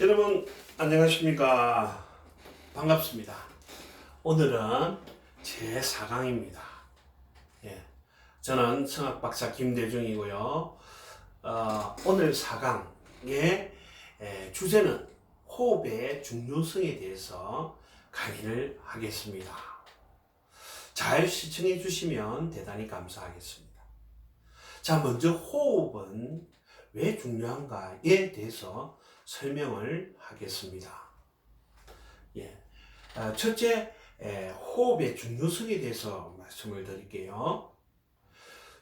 여러분 안녕하십니까? 반갑습니다. 오늘은 제 4강입니다. 예, 저는 성악 박사 김대중이고요. 어, 오늘 4강의 에, 주제는 호흡의 중요성에 대해서 강의를 하겠습니다. 잘 시청해 주시면 대단히 감사하겠습니다. 자 먼저 호흡은 왜 중요한가에 대해서 설명을 하겠습니다. 예. 아, 첫째, 에, 호흡의 중요성에 대해서 말씀을 드릴게요.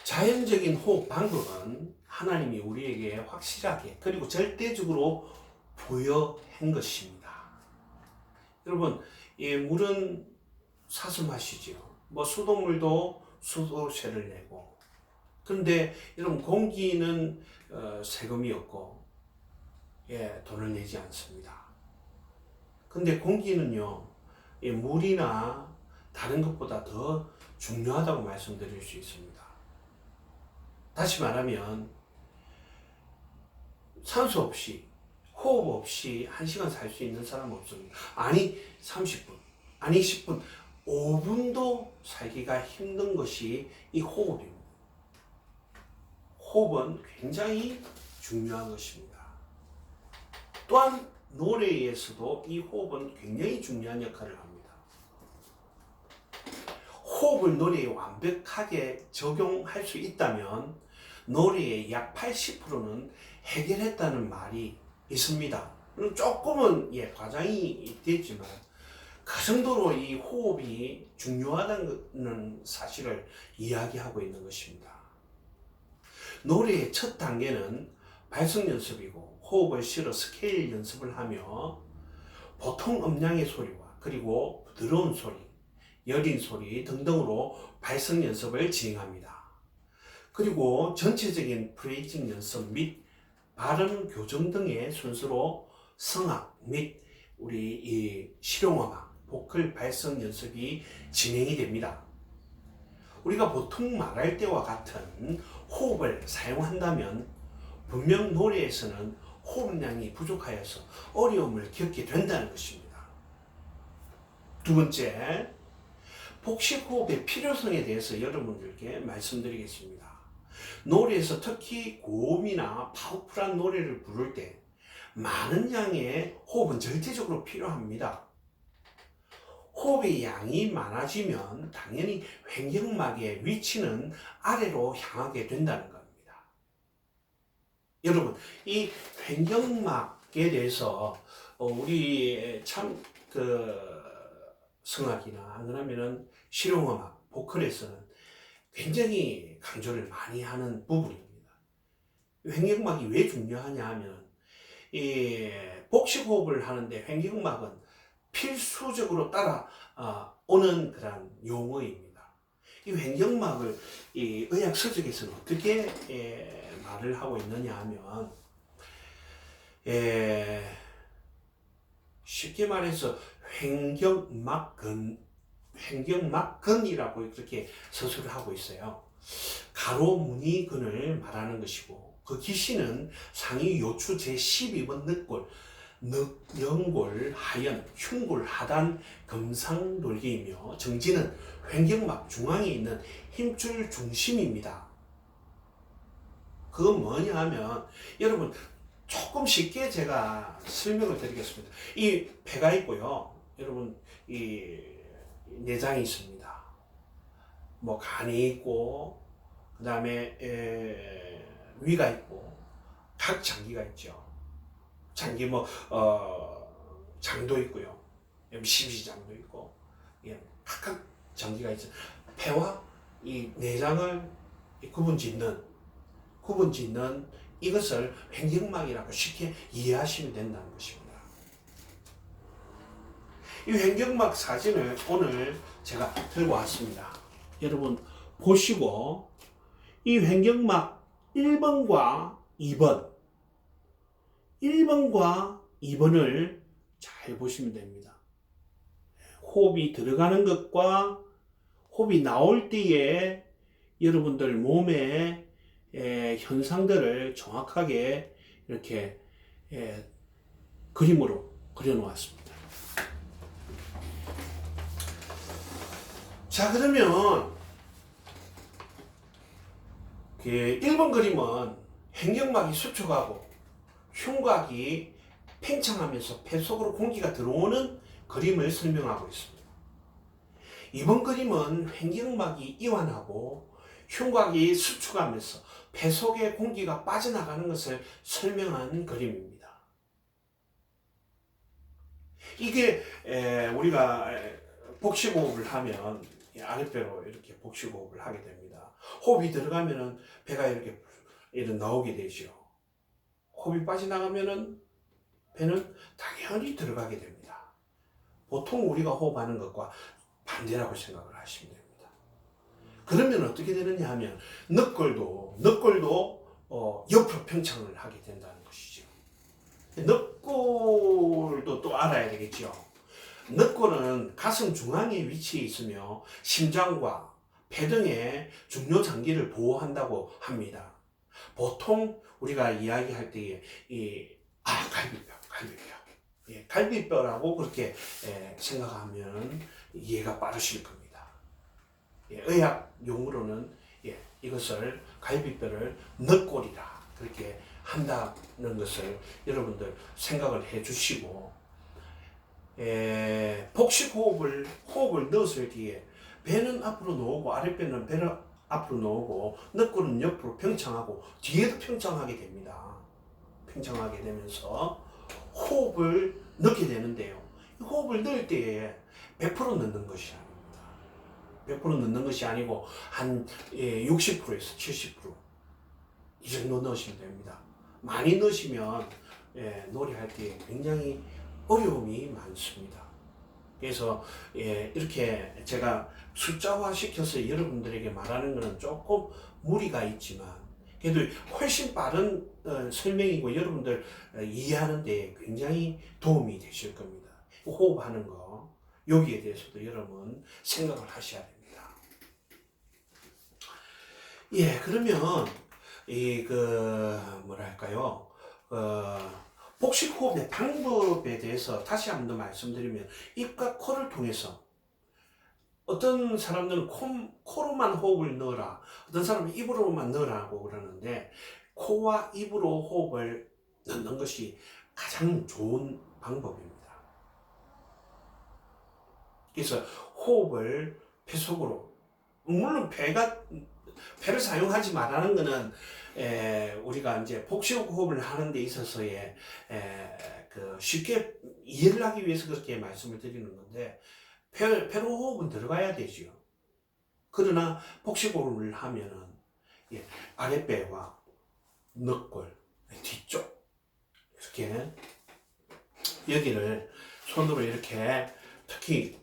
자연적인 호흡 방법은 하나님이 우리에게 확실하게 그리고 절대적으로 부여한 것입니다. 여러분, 이 물은 사서 마시지요. 뭐 수돗물도 수도세를 내고. 그런데 여러분 공기는 어, 세금이 없고 예, 돈을 내지 않습니다. 근데 공기는요, 이 물이나 다른 것보다 더 중요하다고 말씀드릴 수 있습니다. 다시 말하면, 산소 없이, 호흡 없이 한 시간 살 수 있는 사람 없습니다. 아니, 30분, 아니, 10분, 5분도 살기가 힘든 것이 이 호흡입니다. 호흡은 굉장히 중요한 것입니다. 또한 노래에서도 이 호흡은 굉장히 중요한 역할을 합니다. 호흡을 노래에 완벽하게 적용할 수 있다면 노래의 약 80%는 해결했다는 말이 있습니다. 조금은 예, 과장이 됐지만 그 정도로 이 호흡이 중요하다는 사실을 이야기하고 있는 것입니다. 노래의 첫 단계는 발성 연습이고 호흡을 실어 스케일 연습을 하며 보통 음량의 소리와 그리고 부드러운 소리, 여린 소리 등등으로 발성 연습을 진행합니다. 그리고 전체적인 프레이징 연습 및 발음 교정 등의 순서로 성악 및 우리 이 실용음악, 보컬 발성 연습이 진행이 됩니다. 우리가 보통 말할 때와 같은 호흡을 사용한다면 분명 노래에서는 호흡량이 부족하여서 어려움을 겪게 된다는 것입니다. 두 번째, 복식 호흡의 필요성에 대해서 여러분들께 말씀드리겠습니다. 노래에서 특히 고음이나 파워풀한 노래를 부를 때 많은 양의 호흡은 절대적으로 필요합니다. 호흡의 양이 많아지면 당연히 횡격막의 위치는 아래로 향하게 된다는 겁니다. 여러분, 이 횡격막에 대해서 어, 우리 참 그 성악이나 안 그러면은 실용음악, 보컬에서는 굉장히 강조를 많이 하는 부분입니다. 횡격막이 왜 중요하냐 하면 이 복식 호흡을 하는데 횡격막은 필수적으로 따라 어, 오는 그런 용어입니다. 이 횡격막을 이 의학 서적에서는 어떻게 에, 말을 하고 있느냐 하면 에, 쉽게 말해서 횡격막근 횡격막근이라고 그렇게 서술을 하고 있어요. 가로 무늬근을 말하는 것이고 그 기시는 상위 요추 제 12번 늑골 늑연골, 하연, 흉골, 하단, 금상돌기이며 정지는 횡격막 중앙에 있는 힘줄 중심입니다. 그건 뭐냐 하면 여러분 조금 쉽게 제가 설명을 드리겠습니다. 이 배가 있고요. 여러분 이 내장이 있습니다. 뭐 간이 있고 그 다음에 위가 있고 각 장기가 있죠. 장기 뭐 어, 장도 있고요. 심시장도 있고 예, 각각 장기가 있죠. 폐와 이 내장을 구분 짓는 구분 짓는 이것을 횡격막이라고 쉽게 이해하시면 된다는 것입니다. 이 횡격막 사진을 오늘 제가 들고 왔습니다. 여러분 보시고 이 횡격막 1번과 2번 1번과 2번을 잘 보시면 됩니다. 호흡이 들어가는 것과 호흡이 나올 때에 여러분들 몸의 에, 현상들을 정확하게 이렇게 에, 그림으로 그려놓았습니다. 자 그러면 그 1번 그림은 행경막이 수축하고 흉곽이 팽창하면서 폐 속으로 공기가 들어오는 그림을 설명하고 있습니다. 2번 그림은 횡경막이 이완하고 흉곽이 수축하면서 폐 속의 공기가 빠져나가는 것을 설명한 그림입니다. 이게 에, 우리가 에, 복식호흡을 하면 이 아랫배로 이렇게 복식호흡을 하게 됩니다. 호흡이 들어가면은 배가 이렇게 이렇게 나오게 되죠. 호흡이 빠져나가면은 배는 당연히 들어가게 됩니다. 보통 우리가 호흡하는 것과 반대라고 생각을 하시면 됩니다. 그러면 어떻게 되느냐 하면 늑골도 늑골도 어, 옆으로 평창을 하게 된다는 것이죠. 늑골도 또 알아야 되겠죠. 늑골은 가슴 중앙에 위치해 있으며 심장과 폐 등의 중요 장기를 보호한다고 합니다. 보통 우리가 이야기할 때에 이 아, 갈비뼈, 갈비뼈. 예, 갈비뼈라고 그렇게 예, 생각하면 이해가 빠르실 겁니다. 예, 의학 용어로는 예, 이것을 갈비뼈를 늑골이라 그렇게 한다는 것을 여러분들 생각을 해 주시고 예, 복식 호흡을 호흡을 넣었을 뒤에 배는 앞으로 놓고 아랫배는 배를 앞으로 놓고 늑골은 옆으로 평창하고 뒤에도 평창하게 됩니다. 평창하게 되면서 호흡을 넣게 되는데요. 이 호흡을 넣을 때에 100% 넣는 것이 아닙니다. 100% 넣는 것이 아니고 한 60%에서 70%이 정도 넣으시면 됩니다. 많이 넣으시면 예, 노래할 때 굉장히 어려움이 많습니다. 그래서 예, 이렇게 제가 숫자화 시켜서 여러분들에게 말하는 것은 조금 무리가 있지만 그래도 훨씬 빠른 어, 설명이고 여러분들 어, 이해하는 데 굉장히 도움이 되실 겁니다. 호흡하는 거 여기에 대해서도 여러분 생각을 하셔야 됩니다. 예, 그러면 이 그 뭐랄까요? 어, 복식 호흡의 방법에 대해서 다시 한 번 더 말씀드리면 입과 코를 통해서 어떤 사람들은 코, 코로만 호흡을 넣어라. 어떤 사람은 입으로만 넣으라고 그러는데 코와 입으로 호흡을 넣는 것이 가장 좋은 방법입니다. 그래서 호흡을 폐 속으로 물론 배가 배를 사용하지 말라는 것은 에, 우리가 이제 복식 호흡을 하는 데 있어서의 에, 그 쉽게 이해를 하기 위해서 그렇게 말씀을 드리는 건데 폐, 폐로 호흡은 들어가야 되지요. 그러나 복식 호흡을 하면은 예, 아랫배와 늑골 뒤쪽 이렇게 여기를 손으로 이렇게 특히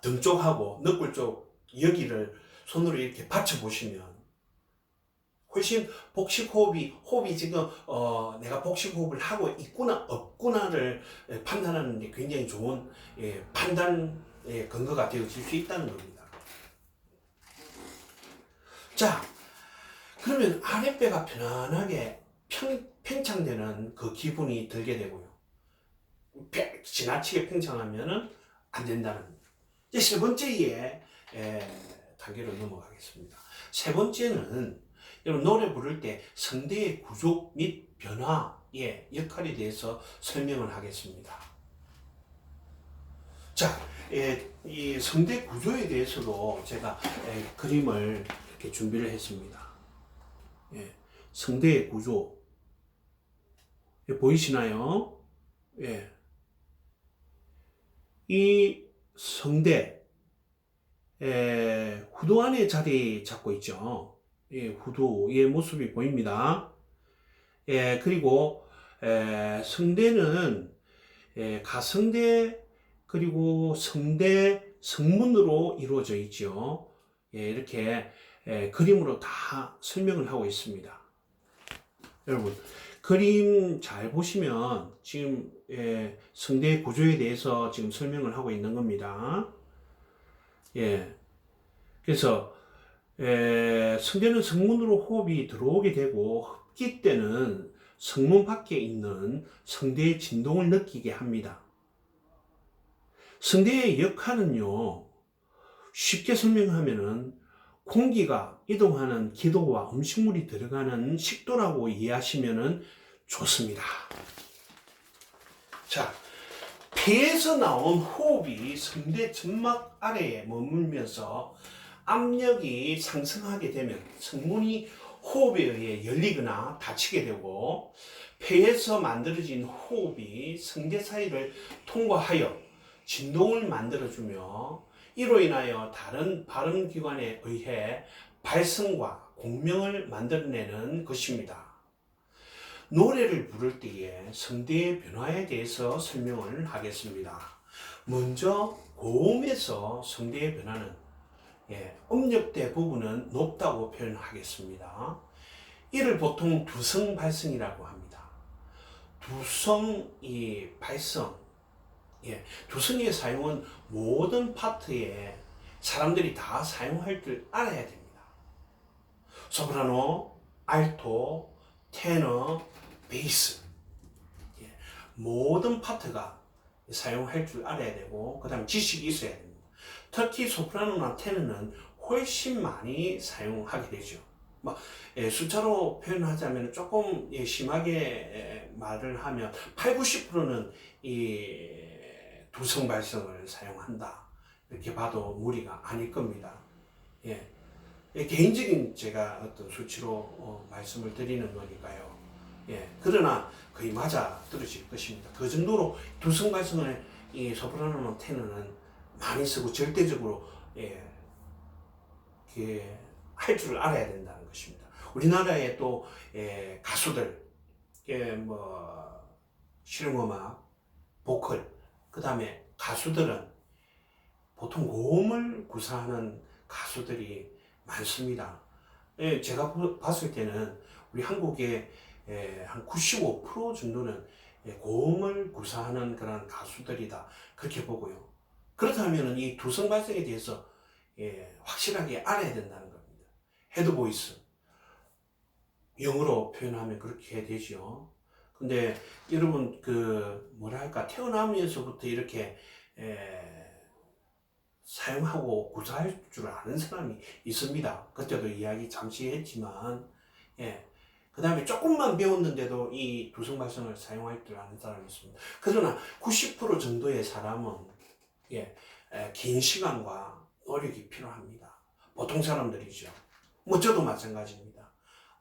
등 쪽하고 늑골 쪽 여기를 손으로 이렇게 받쳐 보시면 훨씬 복식 호흡이 호흡이 지금 어 내가 복식 호흡을 하고 있구나 없구나를 예, 판단하는 게 굉장히 좋은 예, 판단의 근거가 되어질 수 있다는 겁니다. 자, 그러면 아랫배가 편안하게 평, 팽창되는 그 기분이 들게 되고요. 지나치게 팽창하면은 안 된다는. 이제 세 번째에 에, 단계로 넘어가겠습니다. 세 번째는 여러분 노래 부를 때 성대의 구조 및 변화의 역할에 대해서 설명을 하겠습니다. 자, 예, 이 성대 구조에 대해서도 제가 예, 그림을 이렇게 준비를 했습니다. 예, 성대의 구조 예, 보이시나요? 예, 이 성대 에, 후두 안에 자리 잡고 있죠. 예, 후두의 모습이 보입니다. 예, 그리고 에, 성대는 예, 가성대 그리고 성대 성문으로 이루어져 있죠. 예, 이렇게 에, 그림으로 다 설명을 하고 있습니다. 여러분 그림 잘 보시면 지금 예, 성대 구조에 대해서 지금 설명을 하고 있는 겁니다. 예. 그래서 에, 성대는 성문으로 호흡이 들어오게 되고 흡기 때는 성문 밖에 있는 성대의 진동을 느끼게 합니다. 성대의 역할은요, 쉽게 설명하면은 공기가 이동하는 기도와 음식물이 들어가는 식도라고 이해하시면 좋습니다. 자, 폐에서 나온 호흡이 성대 점막 아래에 머물면서 압력이 상승하게 되면 성문이 호흡에 의해 열리거나 닫히게 되고 폐에서 만들어진 호흡이 성대 사이를 통과하여 진동을 만들어주며 이로 인하여 다른 발음 기관에 의해 발성과 공명을 만들어내는 것입니다. 노래를 부를 때의 성대의 변화에 대해서 설명을 하겠습니다. 먼저 고음에서 성대의 변화는 예, 음역대 부분은 높다고 표현하겠습니다. 이를 보통 두성 발성이라고 합니다. 두성 이 발성, 예, 두성의 사용은 모든 파트에 사람들이 다 사용할 줄 알아야 됩니다. 소프라노, 알토, 테너, 베이스 예, 모든 파트가 사용할 줄 알아야 되고 그 다음에 지식이 있어야 됩니다. 특히 소프라노나 테너는 훨씬 많이 사용하게 되죠. 뭐, 예, 숫자로 표현하자면 조금 예, 심하게 예, 말을 하면 8, 90%는 이 두성 발성을 사용한다. 이렇게 봐도 무리가 아닐 겁니다. 예. 예, 개인적인 제가 어떤 수치로 어, 말씀을 드리는 거니까요. 예. 그러나 거의 맞아 들으실 것입니다. 그 정도로 두성 발성을 이 소프라노나 테너는 많이 쓰고 절대적으로 예, 할 줄을 알아야 된다는 것입니다. 우리나라의 또 예, 가수들, 예, 뭐 실용음악, 보컬, 그 다음에 가수들은 보통 고음을 구사하는 가수들이 많습니다. 예, 제가 보- 봤을 때는 우리 한국의 예, 한95% 정도는 예, 고음을 구사하는 그런 가수들이다. 그렇게 보고요. 그렇다면 이 두성 발성에 대해서 예, 확실하게 알아야 된다는 겁니다. 헤드 보이스. 영어로 표현하면 그렇게 되죠. 근데 여러분 그 뭐랄까 태어나면서부터 이렇게 에, 사용하고 구사할 줄 아는 사람이 있습니다. 그때도 이야기 잠시 했지만 예. 그 다음에 조금만 배웠는데도 이 두성 발성을 사용할 줄 아는 사람이 있습니다. 그러나 90% 정도의 사람은 예, 에, 긴 시간과 노력이 필요합니다. 보통 사람들이죠. 뭐 저도 마찬가지입니다.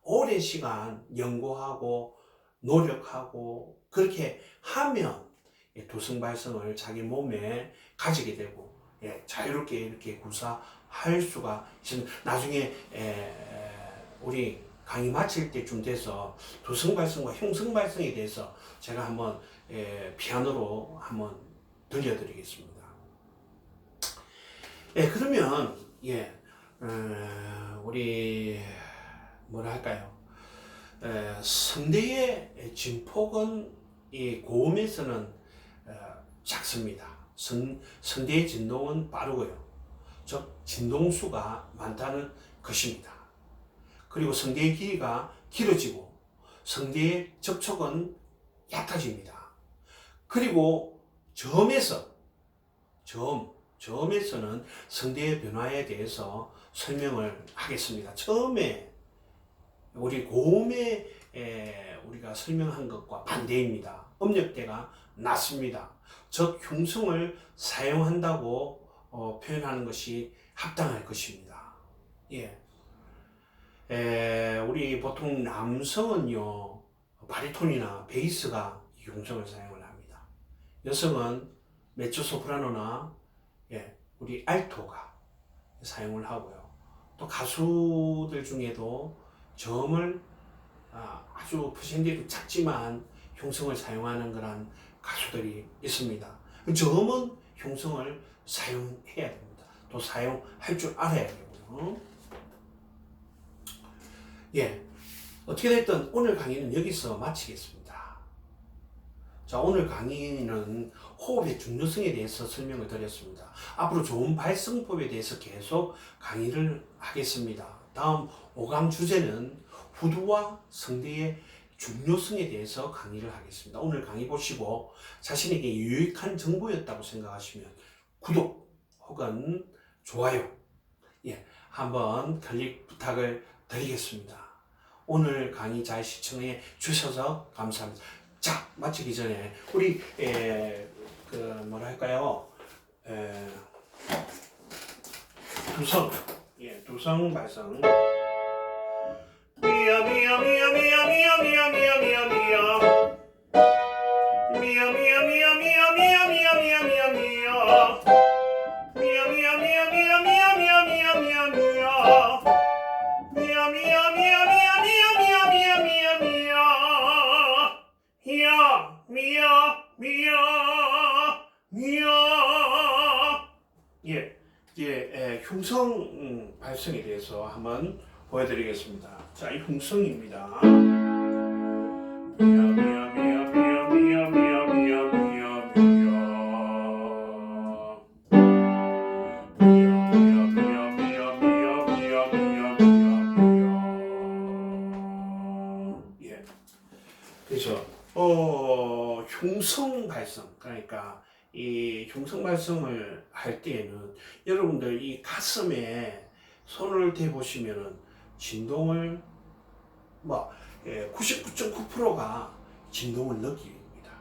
오랜 시간 연구하고 노력하고 그렇게 하면 예, 두성 발성을 자기 몸에 가지게 되고 예, 자유롭게 이렇게 구사할 수가 있습니다. 나중에 에, 에, 우리 강의 마칠 때쯤 돼서 두성 발성과 형성 발성에 대해서 제가 한번 에, 피아노로 한번 들려드리겠습니다. 예, 그러면 예, 어, 우리 뭐라 할까요? 에, 성대의 진폭은 이 고음에서는 어, 작습니다. 성, 성대의 진동은 빠르고요. 즉 진동수가 많다는 것입니다. 그리고 성대의 길이가 길어지고 성대의 접촉은 얕아집니다. 그리고 점에서 점 점에서는 성대의 변화에 대해서 설명을 하겠습니다. 처음에 우리 고음에 에, 우리가 설명한 것과 반대입니다. 음역대가 낮습니다. 즉 흉성을 사용한다고 어, 표현하는 것이 합당할 것입니다. 예. 에, 우리 보통 남성은요 바리톤이나 베이스가 이 흉성을 사용을 합니다. 여성은 메초 소프라노나 예, 우리 알토가 사용을 하고요. 또 가수들 중에도 점을 아, 아주 퍼센테이지 작지만 흉성을 사용하는 그런 가수들이 있습니다. 그 점은 흉성을 사용해야 됩니다. 또 사용할 줄 알아야 되고요. 예. 어떻게 됐든 오늘 강의는 여기서 마치겠습니다. 자, 오늘 강의는 호흡의 중요성에 대해서 설명을 드렸습니다. 앞으로 좋은 발성법에 대해서 계속 강의를 하겠습니다. 다음 5강 주제는 후두와 성대의 중요성에 대해서 강의를 하겠습니다. 오늘 강의 보시고 자신에게 유익한 정보였다고 생각하시면 구독 혹은 좋아요 예, 한번 클릭 부탁을 드리겠습니다. 오늘 강의 잘 시청해 주셔서 감사합니다. 자, 마치기 전에 우리 에, 그 뭐라 할까요? 에, 두성. 예, 두성 발성. 미야 미야 미야 미 발성을 할 때에는 여러분들 이 가슴에 손을 대 보시면은 진동을 뭐 99.9%가 진동을 느낍니다.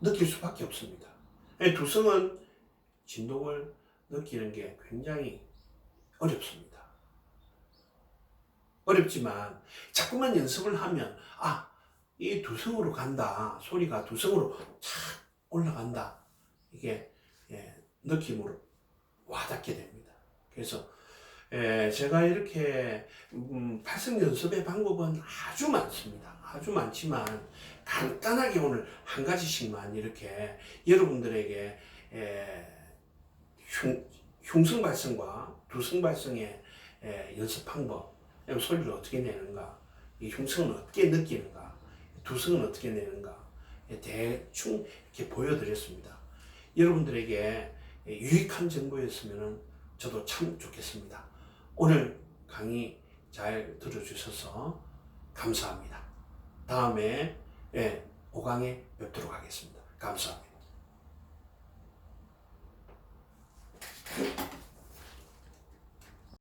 느낄 수밖에 없습니다. 예, 두성은 진동을 느끼는 게 굉장히 어렵습니다. 어렵지만 자꾸만 연습을 하면 아, 이 두성으로 간다. 소리가 두성으로 착 올라간다. 이게 예, 느낌으로 와닿게 됩니다. 그래서 예, 제가 이렇게 음, 발성 연습의 방법은 아주 많습니다. 아주 많지만 간단하게 오늘 한 가지씩만 이렇게 여러분들에게 예, 흉, 흉성 발성과 두성 발성의 예, 연습 방법, 소리를 어떻게 내는가, 이 흉성은 어떻게 느끼는가, 두성은 어떻게 내는가, 예, 대충 이렇게 보여드렸습니다. 여러분들에게 예, 유익한 정보였으면 저도 참 좋겠습니다. 오늘 강의 잘 들어주셔서 감사합니다. 다음에 예, 5강에 뵙도록 하겠습니다. 감사합니다.